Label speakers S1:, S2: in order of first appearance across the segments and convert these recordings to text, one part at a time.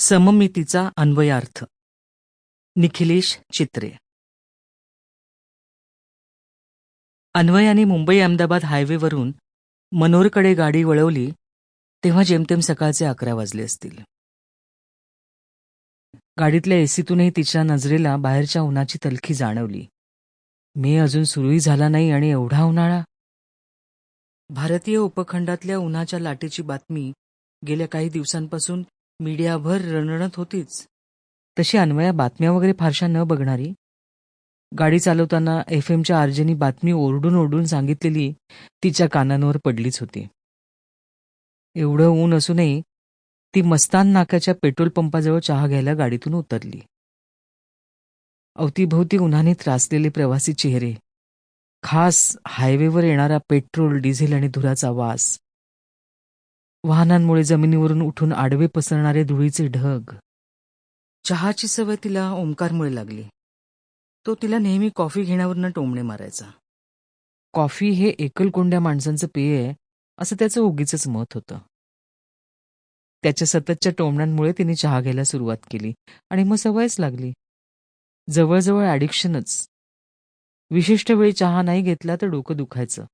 S1: सममितीचा अन्वयार्थ. निखिलेश चित्रे. अन्वयाने मुंबई अहमदाबाद हायवेवरून मनोरकडे गाडी वळवली तेव्हा जेमतेम सकाळचे अकरा वाजले असतील. गाडीतल्या एसीतूनही तिच्या नजरेला बाहेरच्या उन्हाची तलखी जाणवली. मे अजून सुरूही झाला नाही आणि एवढा उन्हाळा? भारतीय उपखंडातल्या उन्हाच्या लाटेची बातमी गेल्या काही दिवसांपासून मीडियाभर रणरणत होतीच. तशी अन्वया बातम्या वगैरे फारशा न बघणारी. गाडी चालवताना एफ एमच्या आर्जेनी बातमी ओरडून ओरडून सांगितलेली तिच्या कानांवर पडलीच होती. एवढं ऊन असूनही ती मस्तान नाक्याच्या पेट्रोल पंपाजवळ चहा घ्यायला गाडीतून उतरली. अवतीभोवती उन्हाने त्रासलेले प्रवासी चेहरे खास हायवेवर येणारा पेट्रोल डिझेल आणि धुराचा वास वाहनांमुळे जमिनीवरून उठून आडवे पसरणारे धुळीचे ढग. चहाची सवय तिला ओंकारमुळे लागली. तो तिला नेहमी कॉफी घेण्यावरनं टोमणे मारायचा. कॉफी हे एकलकोंड्या माणसांचं पेय आहे असं त्याचं उगीच मत होतं. त्याच्या सततच्या टोमण्यांमुळे तिने चहा घ्यायला सुरुवात केली आणि मग सवयच लागली. जवळजवळ ॲडिक्शनच विशिष्ट वेळी चहा नाही घेतला तर डोकं दुखायचं.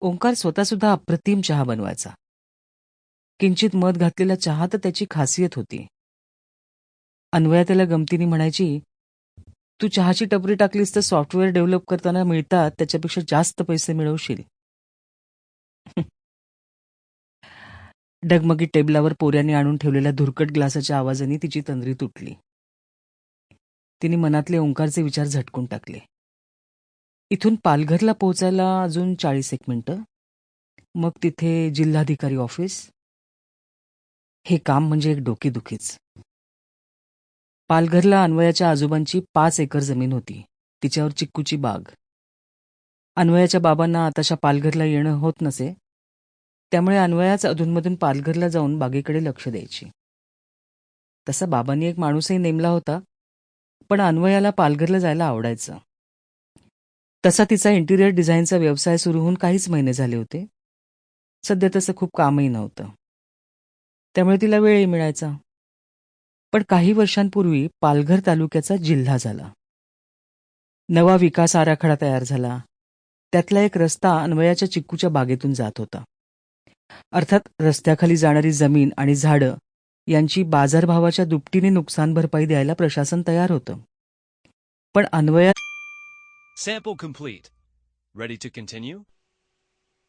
S1: ओंकार स्वतःसुद्धा अप्रतिम चहा बनवायचा. किंचित मध घातलेला चहा तर त्याची खासियत होती. अन्वया त्याला गमतीने म्हणायची तू चहाची टपरी टाकलीस तर सॉफ्टवेअर डेव्हलप करताना मिळतात त्याच्यापेक्षा जास्त पैसे मिळवशील. डगमगी टेबलावर पोऱ्याने आणून ठेवलेल्या धुरकट ग्लासाच्या आवाजाने तिची तंद्री तुटली. तिने मनातले ओंकारचे विचार झटकून टाकले. इथून पालघरला पोहोचायला अजून चाळीस एक मिनटं. मग तिथे जिल्हाधिकारी ऑफिस हे काम म्हणजे एक डोकेदुखीच. पालघरला अन्वयाच्या आजोबांची पाच एकर जमीन होती. तिच्यावर चिक्कूची बाग. अन्वयाच्या बाबांना आताशा पालघरला येणं होत नसे त्यामुळे अन्वयाच अधूनमधून पालघरला जाऊन बागेकडे लक्ष द्यायची. तसा बाबांनी एक माणूसही नेमला होता पण अन्वयाला पालघरला जायला आवडायचं. तसा तिचा इंटिरियर डिझाईनचा व्यवसाय सुरू होऊन काहीच महिने झाले होते. सध्या तसं खूप कामही नव्हतं. त्यामुळे तिला वेळही मिळायचा. पण काही वर्षांपूर्वी पालघर तालुक्याचा जिल्हा झाला. नवा विकास आराखडा तयार झाला. त्यातला एक रस्ता अन्वयाच्या चिक्कूच्या बागेतून जात होता. अर्थात रस्त्याखाली जाणारी जमीन आणि झाडं यांची बाजारभावाच्या दुपटीने नुकसान भरपाई द्यायला प्रशासन तयार होतं. पण अन्वया